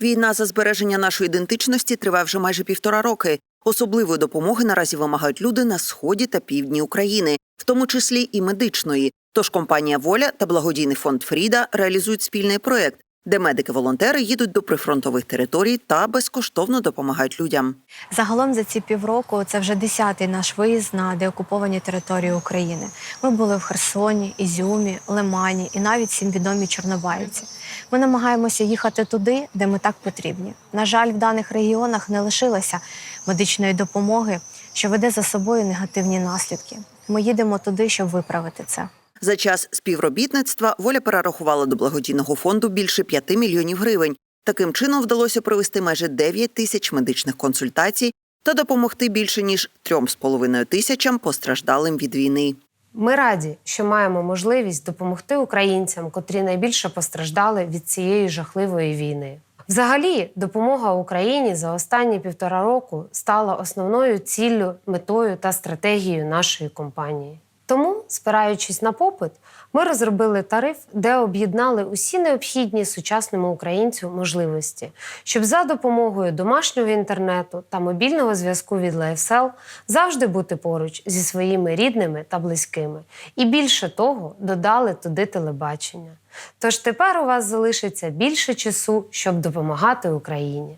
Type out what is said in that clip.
Війна за збереження нашої ідентичності триває вже майже півтора роки. Особливої допомоги наразі вимагають люди на сході та півдні України, в тому числі і медичної. Тож компанія Воля та благодійний фонд Фріда реалізують спільний проект, де медики-волонтери їдуть до прифронтових територій та безкоштовно допомагають людям. Загалом за ці півроку це вже десятий наш виїзд на деокуповані території України. Ми були в Херсоні, Ізюмі, Лимані і навіть всім відомі Чорнобаївці. Ми намагаємося їхати туди, де ми так потрібні. На жаль, в даних регіонах не лишилося медичної допомоги, що веде за собою негативні наслідки. Ми їдемо туди, щоб виправити це. За час співробітництва воля перерахувала до благодійного фонду більше 5 мільйонів гривень. Таким чином вдалося провести майже 9 тисяч медичних консультацій та допомогти більше ніж 3,5 тисячам постраждалим від війни. Ми раді, що маємо можливість допомогти українцям, котрі найбільше постраждали від цієї жахливої війни. Взагалі, допомога Україні за останні півтора року стала основною ціллю, метою та стратегією нашої компанії. Спираючись на попит, ми розробили тариф, де об'єднали усі необхідні сучасному українцю можливості, щоб за допомогою домашнього інтернету та мобільного зв'язку від LifeSell завжди бути поруч зі своїми рідними та близькими. І більше того, додали туди телебачення. Тож тепер у вас залишиться більше часу, щоб допомагати Україні.